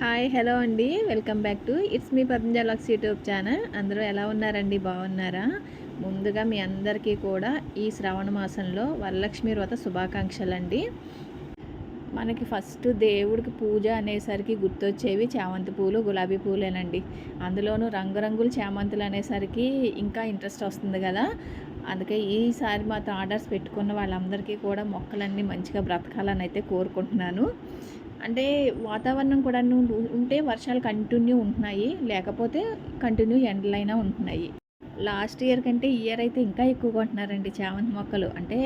Hi hello అండి. Welcome back to it's me పద్మజాలక్స్ YouTube channel. అందరూ ఎలా ఉన్నారండి? బాగున్నారా? ముందుగా మీ అందరికీ కూడా ఈ శ్రావణ మాసంలో వరలక్ష్మి వ్రత శుభాకాంక్షలు అండి మనకి ఫస్ట్ దేవుడికి పూజ అనేసరికి గుర్తొచ్చేవి చామంతి పూలు గులాబీ పూలేనండి. అందులోనూ రంగురంగుల చామంతులు అనేసరికి ఇంకా ఇంట్రెస్ట్ వస్తుంది కదా. అందుకే ఈసారి మాత్రం ఆర్డర్స్ పెట్టుకున్న వాళ్ళందరికీ కూడా మొక్కలన్నీ మంచిగా బ్రతకాలని అయితే కోరుకుంటున్నాను. అంటే వాతావరణం కూడా ఉంటే వర్షాలు కంటిన్యూ ఉంటున్నాయి. లేకపోతే కంటిన్యూ ఎండలైనా ఉంటున్నాయి. లాస్ట్ ఇయర్ కంటే ఈ ఇయర్ అయితే ఇంకా ఎక్కువ కొంటున్నారండి చామంతి మొక్కలు. అంటే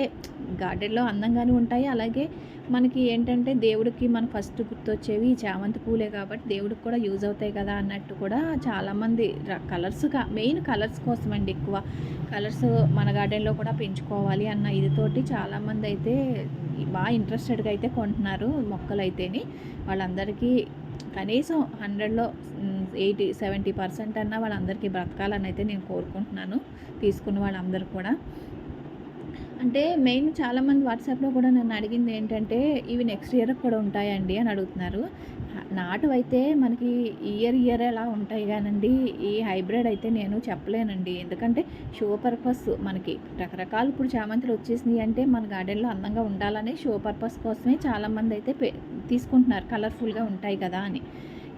గార్డెన్లో అందంగానే ఉంటాయి. అలాగే మనకి ఏంటంటే దేవుడికి మన ఫస్ట్ గుర్తొచ్చేవి చామంతి పూలే కాబట్టి దేవుడికి కూడా యూజ్ అవుతాయి కదా అన్నట్టు కూడా చాలామంది కలర్స్గా మెయిన్ కలర్స్ కోసం అండి ఎక్కువ. కలర్స్ మన గార్డెన్లో కూడా పెంచుకోవాలి అన్న ఇదితోటి చాలామంది అయితే బాగా ఇంట్రెస్టెడ్గా అయితే కొంటున్నారు మొక్కలు అయితేని వాళ్ళందరికీ కనీసం హండ్రెడ్లో ఎయిటీ సెవెంటీ పర్సెంట్ అన్నా వాళ్ళందరికీ బ్రతకాలని అయితే నేను కోరుకుంటున్నాను తీసుకున్న వాళ్ళందరూ కూడా. అంటే మెయిన్ చాలామంది వాట్సాప్లో కూడా నన్ను అడిగింది ఏంటంటే ఇవి నెక్స్ట్ ఇయర్ కూడా ఉంటాయండి అని అడుగుతున్నారు. నాటు అయితే మనకి ఇయర్ ఇయర్ ఎలా ఉంటాయి కానండి. ఈ హైబ్రిడ్ అయితే నేను చెప్పలేనండి. ఎందుకంటే షో పర్పస్ మనకి రకరకాలు ఇప్పుడు చామంతులు వచ్చేసినాయి అంటే మన గార్డెన్లో అందంగా ఉండాలని షో పర్పస్ కోసమే చాలామంది అయితే తీసుకుంటున్నారు. కలర్ఫుల్గా ఉంటాయి కదా అని.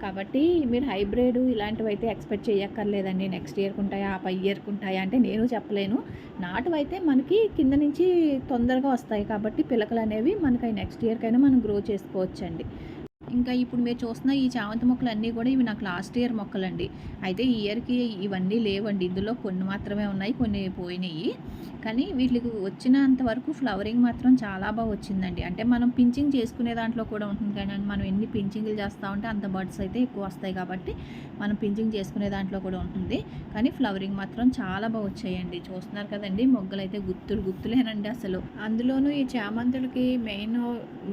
కాబట్టి మీరు హైబ్రిడ్ ఇలాంటివి అయితే ఎక్స్పెక్ట్ చేయక్కర్లేదండి. నెక్స్ట్ ఇయర్కి ఉంటాయా? ఆ పై ఇయర్కి ఉంటాయా? అంటే నేను చెప్పలేను. నాటువైతే అయితే మనకి కింద నుంచి తొందరగా వస్తాయి కాబట్టి పిలకలు అనేవి మనకి నెక్స్ట్ ఇయర్కైనా మనం గ్రో చేసుకోవచ్చండి. ఇంకా ఇప్పుడు మీరు చూస్తున్న ఈ చామంతి మొక్కలు అన్నీ కూడా ఇవి నాకు లాస్ట్ ఇయర్ మొక్కలండి. అయితే ఈ ఇయర్కి ఇవన్నీ లేవండి. ఇందులో కొన్ని మాత్రమే ఉన్నాయి కొన్ని పోయినాయి. కానీ వీటికి వచ్చినంత వరకు ఫ్లవరింగ్ మాత్రం చాలా బాగా వచ్చిందండి. అంటే మనం పించింగ్ చేసుకునే దాంట్లో కూడా ఉంటుంది కానీ మనం ఎన్ని పించింగ్లు చేస్తూ ఉంటే అంత బర్డ్స్ అయితే ఎక్కువ వస్తాయి కాబట్టి మనం పించింగ్ చేసుకునే దాంట్లో కూడా ఉంటుంది. కానీ ఫ్లవరింగ్ మాత్రం చాలా బాగా వచ్చాయండి. చూస్తున్నారు కదండి మొగ్గలు అయితే గుత్తులు గుత్తులేనండి అసలు. అందులోనూ ఈ చామంతులకి మెయిన్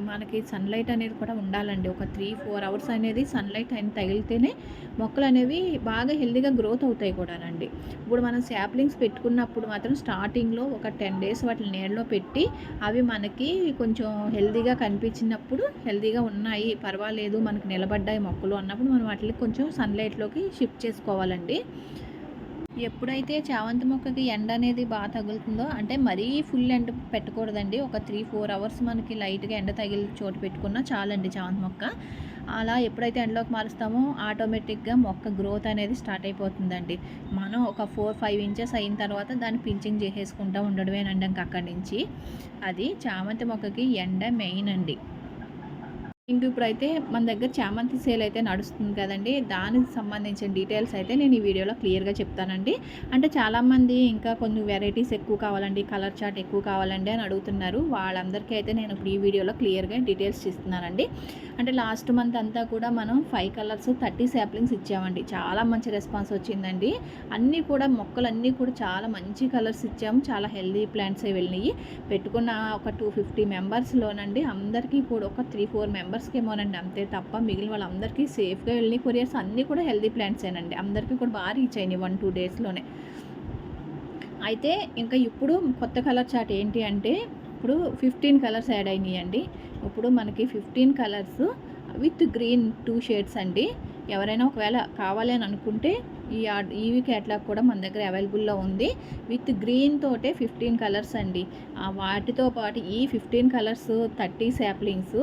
మనకి సన్లైట్ అనేది కూడా ఉండాలండి. ఒక ఒక త్రీ ఫోర్ అవర్స్ అనేది సన్లైట్ అయిన తగిలితేనే మొక్కలు అనేవి బాగా హెల్దీగా గ్రోత్ అవుతాయి కూడానండి. ఇప్పుడు మనం శాప్లింగ్స్ పెట్టుకున్నప్పుడు మాత్రం స్టార్టింగ్లో ఒక టెన్ డేస్ వాటిని నీళ్ళలో పెట్టి అవి మనకి కొంచెం హెల్దీగా కనిపించినప్పుడు హెల్దీగా ఉన్నాయి పర్వాలేదు మనకు నిలబడ్డాయి మొక్కలు అన్నప్పుడు మనం వాటిని కొంచెం సన్లైట్లోకి షిఫ్ట్ చేసుకోవాలండి. ఎప్పుడైతే చామంతి మొక్కకి ఎండ అనేది బాగా తగులుతుందో అంటే మరీ ఫుల్ ఎండ పెట్టకూడదండి. ఒక త్రీ ఫోర్ అవర్స్ మనకి లైట్గా ఎండ తగిలి చోటు పెట్టుకున్నా చాలండి చామంతి మొక్క. అలా ఎప్పుడైతే ఎండలోకి మారుస్తామో ఆటోమేటిక్గా మొక్క గ్రోత్ అనేది స్టార్ట్ అయిపోతుందండి. మనం ఒక ఫోర్ ఫైవ్ ఇంచెస్ అయిన తర్వాత దాన్ని పించింగ్ చేసేసుకుంటూ ఉండడమేనండి ఇంక అక్కడి నుంచి. అది చామంతి మొక్కకి ఎండ మెయిన్ అండి. ఇంక ఇప్పుడైతే మన దగ్గర చామంతి సేల్ అయితే నడుస్తుంది కదండి. దానికి సంబంధించిన డీటెయిల్స్ అయితే నేను ఈ వీడియోలో క్లియర్గా చెప్తానండి. అంటే చాలామంది ఇంకా కొన్ని వెరైటీస్ ఎక్కువ కావాలండి కలర్ చార్ట్ ఎక్కువ కావాలండి అని అడుగుతున్నారు. వాళ్ళందరికీ అయితే నేను ఇప్పుడు ఈ వీడియోలో క్లియర్గా డీటెయిల్స్ ఇస్తున్నానండి అంటే లాస్ట్ మంత్ అంతా కూడా మనం ఫైవ్ కలర్స్ థర్టీ శాప్లింగ్స్ ఇచ్చామండి. చాలా మంచి రెస్పాన్స్ వచ్చిందండి. అన్నీ కూడా మొక్కలు అన్నీ కూడా చాలా మంచి కలర్స్ ఇచ్చాము. చాలా హెల్దీ ప్లాంట్స్ వెళ్ళినాయి. పెట్టుకున్న ఒక టూ ఫిఫ్టీ మెంబర్స్లోనండి అందరికీ కూడా ఒక త్రీ ఫోర్ మెంబర్స్ మెంబర్స్కి ఏమోనండి అంతే తప్ప మిగిలిన వాళ్ళందరికీ సేఫ్గా వెళ్ళి కొరియర్స్ అన్నీ కూడా హెల్దీ ప్లాంట్సేనండి. అందరికీ కూడా బాగా రీచ్ అయినాయి వన్ టూ డేస్లోనే. అయితే ఇంకా ఇప్పుడు కొత్త కలర్ చాట్ ఏంటి అంటే ఇప్పుడు ఫిఫ్టీన్ కలర్స్ యాడ్ అయినాయి అండి ఇప్పుడు మనకి fifteen colours with green two shades అండి. ఎవరైనా ఒకవేళ కావాలి అని అనుకుంటే ఈ ఈవీ క్యాట్లాగ్ కూడా మన దగ్గర అవైలబుల్లో ఉంది. విత్ గ్రీన్ తోటే ఫిఫ్టీన్ కలర్స్ అండి. వాటితో పాటు ఈ ఫిఫ్టీన్ కలర్స్ థర్టీ శాప్లింగ్స్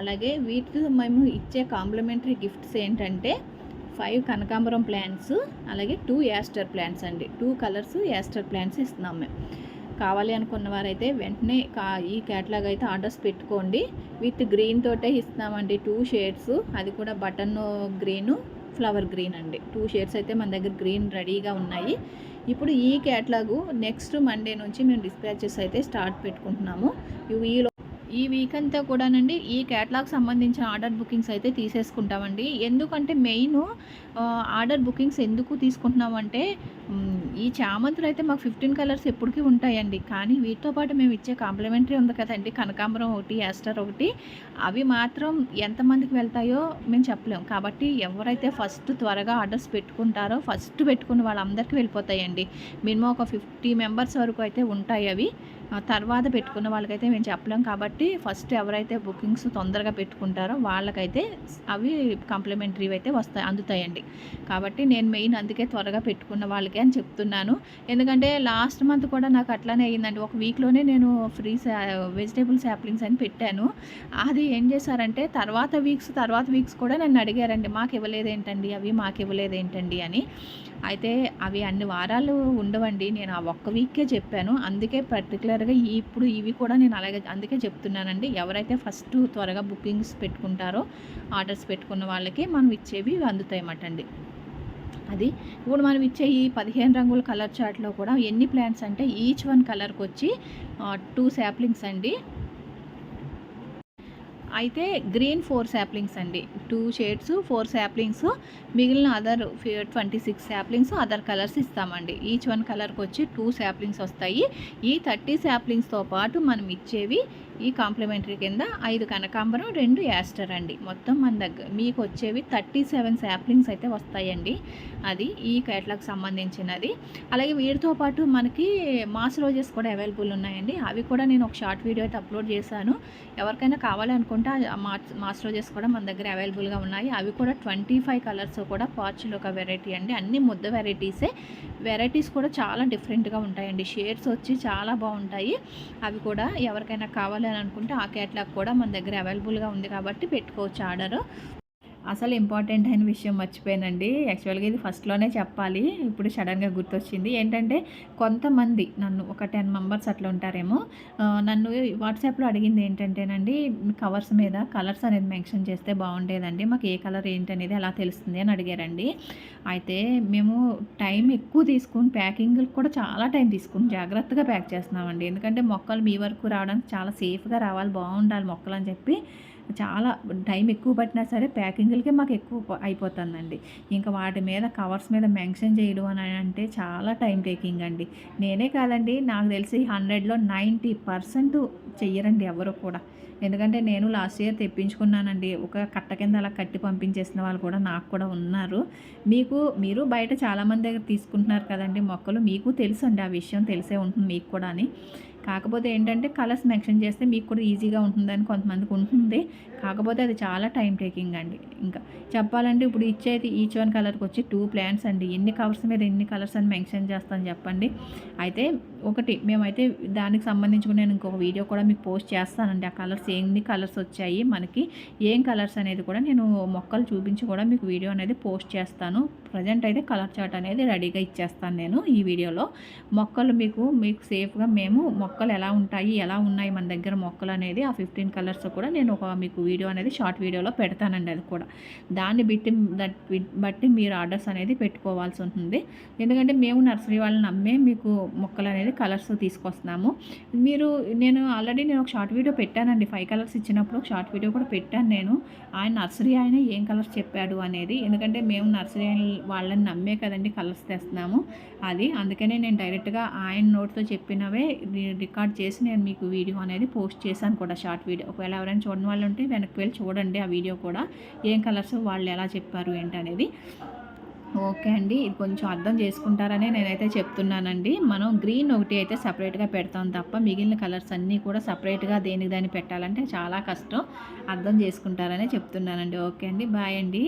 అలాగే వీటితో మేము ఇచ్చే కాంప్లిమెంటరీ గిఫ్ట్స్ ఏంటంటే ఫైవ్ కనకాంబరం ప్లాంట్స్ అలాగే టూ యాస్టర్ ప్లాంట్స్ అండి. టూ కలర్స్ యాస్టర్ ప్లాంట్స్ ఇస్తున్నాం మేము. కావాలి అనుకున్న వారైతే వెంటనే కా ఈ క్యాట్లాగ్ అయితే ఆర్డర్స్ పెట్టుకోండి. విత్ గ్రీన్ తోటే ఇస్తున్నామండి టూ షేడ్స్. అది కూడా బటన్ గ్రీను ఫ్లవర్ గ్రీన్ అండి. టూ షేడ్స్ అయితే మన దగ్గర గ్రీన్ రెడీగా ఉన్నాయి. ఇప్పుడు ఈ క్యాట్లాగు నెక్స్ట్ మండే నుంచి మేము డిస్పాచెస్ అయితే స్టార్ట్ పెట్టుకుంటున్నాము. ఈలో ఈ వీక్ అంతా కూడానండి ఈ క్యాట్లాగ్ సంబంధించిన ఆర్డర్ బుకింగ్స్ అయితే తీసేసుకుంటామండి. ఎందుకంటే మెయిన్ ఆర్డర్ బుకింగ్స్ ఎందుకు తీసుకుంటున్నామంటే ఈ చామంతులు అయితే మాకు ఫిఫ్టీన్ కలర్స్ ఎప్పటికీ ఉంటాయండి. కానీ వీటితో పాటు మేము ఇచ్చే కాంప్లిమెంటరీ ఉంది కదండి. కనకాంబరం ఒకటి యాస్టర్ ఒకటి. అవి మాత్రం ఎంతమందికి వెళ్తాయో మేము చెప్పలేము కాబట్టి ఎవరైతే ఫస్ట్ త్వరగా ఆర్డర్స్ పెట్టుకుంటారో ఫస్ట్ పెట్టుకున్న వాళ్ళందరికీ వెళ్ళిపోతాయండి. మినిమం ఒక ఫిఫ్టీ మెంబర్స్ వరకు అయితే ఉంటాయి అవి. తర్వాత పెట్టుకున్న వాళ్ళకైతే మేము చెప్పలేం కాబట్టి ఫస్ట్ ఎవరైతే బుకింగ్స్ తొందరగా పెట్టుకుంటారో వాళ్ళకైతే అవి కాంప్లిమెంటరీ అయితే వస్తాయి అందుతాయండి. కాబట్టి నేను మెయిన్ అందుకే త్వరగా పెట్టుకున్న వాళ్ళకే అని చెప్తున్నాను. ఎందుకంటే లాస్ట్ మంత్ కూడా నాకు అట్లానే అయ్యిందండి. ఒక వీక్లోనే నేను ఫ్రీ వెజిటేబుల్ శాప్లింగ్స్ అని పెట్టాను. అది ఏం చేశారంటే తర్వాత వీక్స్ తర్వాత వీక్స్ కూడా నన్ను అడిగారండి మాకు ఇవ్వలేదు ఏంటండి అవి మాకు ఇవ్వలేదు ఏంటండి అని. అయితే అవి అన్ని వారాలు ఉండవండి. నేను ఆ ఒక్క వీకే చెప్పాను. అందుకే పర్టికులర్ త్వరగా ఇప్పుడు ఇవి కూడా నేను అలాగే అందుకే చెప్తున్నానండి. ఎవరైతే ఫస్ట్ త్వరగా బుకింగ్స్ పెట్టుకుంటారో ఆర్డర్స్ పెట్టుకున్న వాళ్ళకి మనం ఇచ్చేవి అందుతాయి అన్నమాట అండి. అది ఇప్పుడు మనం ఇచ్చే ఈ పదిహేను రంగుల కలర్ చార్ట్లో కూడా ఎన్ని ప్లాంట్స్ అంటే ఈచ్ వన్ కలర్కి వచ్చి టూ శాప్లింగ్స్ అండి. అయితే గ్రీన్ ఫోర్ శాప్లింగ్స్ అండి. టూ షేడ్స్ ఫోర్ శాప్లింగ్స్ మిగిలిన other twenty six saplings other colours ఇస్తామండి. ఈచ్ వన్ కలర్కి వచ్చి టూ శాప్లింగ్స్ వస్తాయి. ఈ థర్టీ శాప్లింగ్స్తో పాటు మనం ఇచ్చేవి ఈ కాంప్లిమెంటరీ కింద ఐదు కనకాంబరం రెండు యాస్టర్ అండి. మొత్తం మన దగ్గర మీకు వచ్చేవి థర్టీ సెవెన్ శాప్లింగ్స్ అయితే వస్తాయండి. అది ఈ కేటలాగ్ సంబంధించినది. అలాగే వీటితో పాటు మనకి మాస్ రోజెస్ కూడా అవైలబుల్ ఉన్నాయండి. అవి కూడా నేను ఒక షార్ట్ వీడియో అయితే అప్లోడ్ చేశాను. ఎవరికైనా కావాలనుకుంటే ఆ మాస్ మాస్ కూడా మన దగ్గర అవైలబుల్గా ఉన్నాయి. అవి కూడా ట్వంటీ ఫైవ్ కలర్స్ కూడా పార్చులు ఒక వెరైటీ అండి. అన్ని ముద్ద వెరైటీసే. వెరైటీస్ కూడా చాలా డిఫరెంట్గా ఉంటాయండి. షేడ్స్ వచ్చి చాలా బాగుంటాయి. అవి కూడా ఎవరికైనా కావాలి అని అనుకుంటే ఆ కేటలాగ్ కూడా మన దగ్గర అవైలబుల్గా ఉంది కాబట్టి పెట్టుకోవచ్చు ఆర్డర్. అసలు ఇంపార్టెంట్ అయిన విషయం మర్చిపోయానండి. యాక్చువల్గా ఇది ఫస్ట్లోనే చెప్పాలి. ఇప్పుడు సడన్గా గుర్తొచ్చింది. ఏంటంటే కొంతమంది నన్ను ఒక టెన్ మెంబర్స్ అట్లా ఉంటారేమో నన్ను వాట్సాప్లో అడిగింది ఏంటంటేనండి కవర్స్ మీద కలర్స్ అనేది మెన్షన్ చేస్తే బాగుండేదండి. మాకు ఏ కలర్ ఏంటనేది ఎలా తెలుస్తుంది? అని అడిగారండి. అయితే మేము టైం ఎక్కువ తీసుకుని ప్యాకింగ్ కూడా చాలా టైం తీసుకుని జాగ్రత్తగా ప్యాక్ చేస్తున్నామండి. ఎందుకంటే మొక్కలు మీ వరకు రావడానికి చాలా సేఫ్గా రావాలి బాగుండాలి మొక్కలు అని చెప్పి చాలా టైం ఎక్కువ పట్టినా సరే ప్యాకింగ్లకే మాకు ఎక్కువ అయిపోతుందండి. ఇంకా వాటి మీద కవర్స్ మీద మెన్షన్ చేయడం అని అంటే చాలా టైం టేకింగ్ అండి. నేనే కాదండి నాకు తెలిసి హండ్రెడ్లో నైంటీ పర్సెంట్ చెయ్యరండి ఎవరు కూడా. ఎందుకంటే నేను లాస్ట్ ఇయర్ తెప్పించుకున్నానండి ఒక కట్ట కింద అలా కట్టి పంపించేసిన వాళ్ళు కూడా నాకు కూడా ఉన్నారు. మీకు మీరు బయట చాలామంది దగ్గర తీసుకుంటున్నారు కదండి మొక్కలు మీకు తెలుసు అండి ఆ విషయం తెలిసే ఉంటుంది మీకు కూడా అని. కాకపోతే ఏంటంటే కలర్స్ మెన్షన్ చేస్తే మీకు కూడా ఈజీగా ఉంటుందని కొంతమందికి ఉంటుంది. కాకపోతే అది చాలా టైం టేకింగ్ అండి. ఇంకా చెప్పాలంటే ఇప్పుడు ఇచ్చేది ఈచ్ వన్ కలర్కి వచ్చి టూ ప్లాంట్స్ అండి. ఎన్ని కవర్స్ మీద ఎన్ని కలర్స్ అని మెన్షన్ చేస్తాను చెప్పండి. అయితే ఒకటి మేమైతే దానికి సంబంధించి కూడా నేను ఇంకొక వీడియో కూడా మీకు పోస్ట్ చేస్తానండి. ఆ కలర్స్ ఎన్ని కలర్స్ వచ్చాయి మనకి ఏం కలర్స్ అనేది కూడా నేను మొక్కలు చూపించి కూడా మీకు వీడియో అనేది పోస్ట్ చేస్తాను. ప్రజెంట్ అయితే కలర్ చార్ట్ అనేది రెడీగా ఇచ్చేస్తాను నేను ఈ వీడియోలో. మొక్కలు మీకు మీకు సేఫ్గా మేము మొక్కలు ఎలా ఉంటాయి ఎలా ఉన్నాయి మన దగ్గర మొక్కలు అనేది ఆ ఫిఫ్టీన్ కలర్స్ కూడా నేను ఒక మీకు వీడియో అనేది షార్ట్ వీడియోలో పెడతానండి అది కూడా. దాన్ని బట్టి బట్టి మీరు ఆర్డర్స్ అనేది పెట్టుకోవాల్సి ఉంటుంది. ఎందుకంటే మేము నర్సరీ వాళ్ళని నమ్మే మీకు మొక్కలు అనేది కలర్స్ తీసుకొస్తున్నాము. మీరు నేను ఆల్రెడీ నేను ఒక షార్ట్ వీడియో పెట్టానండి. ఫైవ్ కలర్స్ ఇచ్చినప్పుడు ఒక షార్ట్ వీడియో కూడా పెట్టాను నేను. ఆయన నర్సరీ ఆయన ఏం కలర్స్ చెప్పాడు అనేది. ఎందుకంటే మేము నర్సరీ ఆయన వాళ్ళని నమ్మే కదండి కలర్స్ తెస్తున్నాము. అది అందుకనే నేను డైరెక్ట్గా ఆయన నోట్తో చెప్పినవే రికార్డ్ చేసి నేను మీకు వీడియో అనేది పోస్ట్ చేశాను కూడా షార్ట్ వీడియో. ఒకవేళ ఎవరైనా చూడని వాళ్ళు ఉంటే వెనక్కి వెళ్ళి చూడండి ఆ వీడియో కూడా. ఏం కలర్స్ వాళ్ళు ఎలా చెప్పారు ఏంటనేది. ఓకే అండి. ఇది కొంచెం అర్థం చేసుకుంటారని నేనైతే చెప్తున్నానండి. మనం గ్రీన్ ఒకటి అయితే సపరేట్గా పెడతాం తప్ప మిగిలిన కలర్స్ అన్నీ కూడా సపరేట్గా దేనికి దాన్ని పెట్టాలంటే చాలా కష్టం. అర్థం చేసుకుంటారనే చెప్తున్నానండి. ఓకే అండి. బాయ్ అండి.